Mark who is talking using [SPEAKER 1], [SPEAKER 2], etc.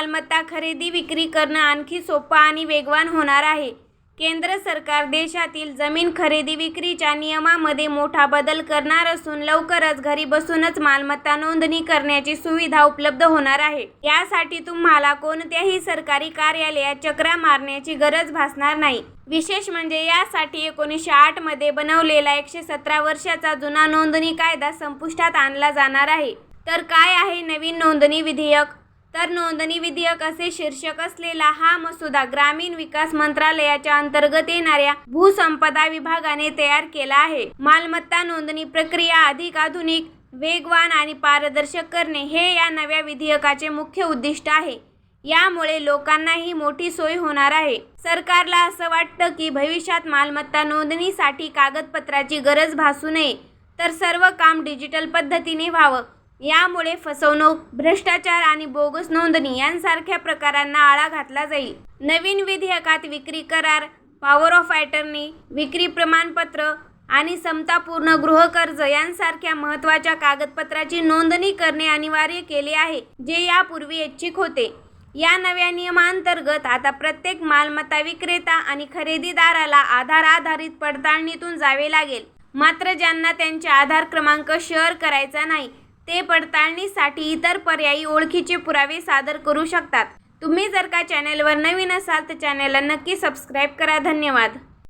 [SPEAKER 1] मालमत्ता खरेदी विक्री करणं आणखी सोपं आणि वेगवान होणार आहे. केंद्र सरकार देशातील जमीन खरेदी विक्रीच्या नियमामध्ये मोठा बदल करणार असून लवकरच घरी बसूनच मालमत्ता नोंदणी करण्याची सुविधा उपलब्ध होणार आहे. यासाठी तुम्हाला कोणत्याही सरकारी कार्यालयात चक्रा मारण्याची गरज भासणार नाही. विशेष म्हणजे यासाठी एकोणीसशे आठमध्ये बनवलेला एकशे सतरा वर्षाचा जुना नोंदणी कायदा संपुष्टात आणला जाणार आहे. तर काय आहे नवीन नोंदणी विधेयक? तर नोंदणी विधेयक असे शीर्षक असलेला हा मसुदा ग्रामीण विकास मंत्रालयाच्या अंतर्गत येणाऱ्या भूसंपदा विभागाने तयार केला आहे. मालमत्ता नोंदणी प्रक्रिया अधिक आधुनिक वेगवान आणि पारदर्शक करणे हे या नव्या विधेयकाचे मुख्य उद्दिष्ट आहे. यामुळे लोकांनाही मोठी सोय होणार आहे. सरकारला असं वाटतं की भविष्यात मालमत्ता नोंदणीसाठी कागदपत्राची गरज भासू नये. तर सर्व काम डिजिटल पद्धतीने व्हावं. यामुळे फसवणूक भ्रष्टाचार आणि बोगस नोंदणी यांसारख्या प्रकारांना आळा घातला जाईल. नवीन विधेयकात विक्री करार पॉवर ऑफ अॅटर्नी विक्री प्रमाणपत्र आणि समतापूर्ण गृहकर्ज यांसारख्या महत्त्वाच्या कागदपत्राची नोंदणी करणे अनिवार्य केले आहे जे यापूर्वी ऐच्छिक होते. या नव्या नियमांतर्गत आता प्रत्येक मालमत्ता विक्रेता आणि खरेदीदाराला आधार आधारित पडताळणीतून जावे लागेल. मात्र ज्यांना त्यांचे आधार क्रमांक शेअर करायचा नाही ते पडताळणीसाठी इतर पर्यायी ओळखीचे पुरावे सादर करू शकतात. तुम्ही जर का चॅनेलवर नवीन असाल तर चॅनेलला नक्की सबस्क्राईब करा. धन्यवाद.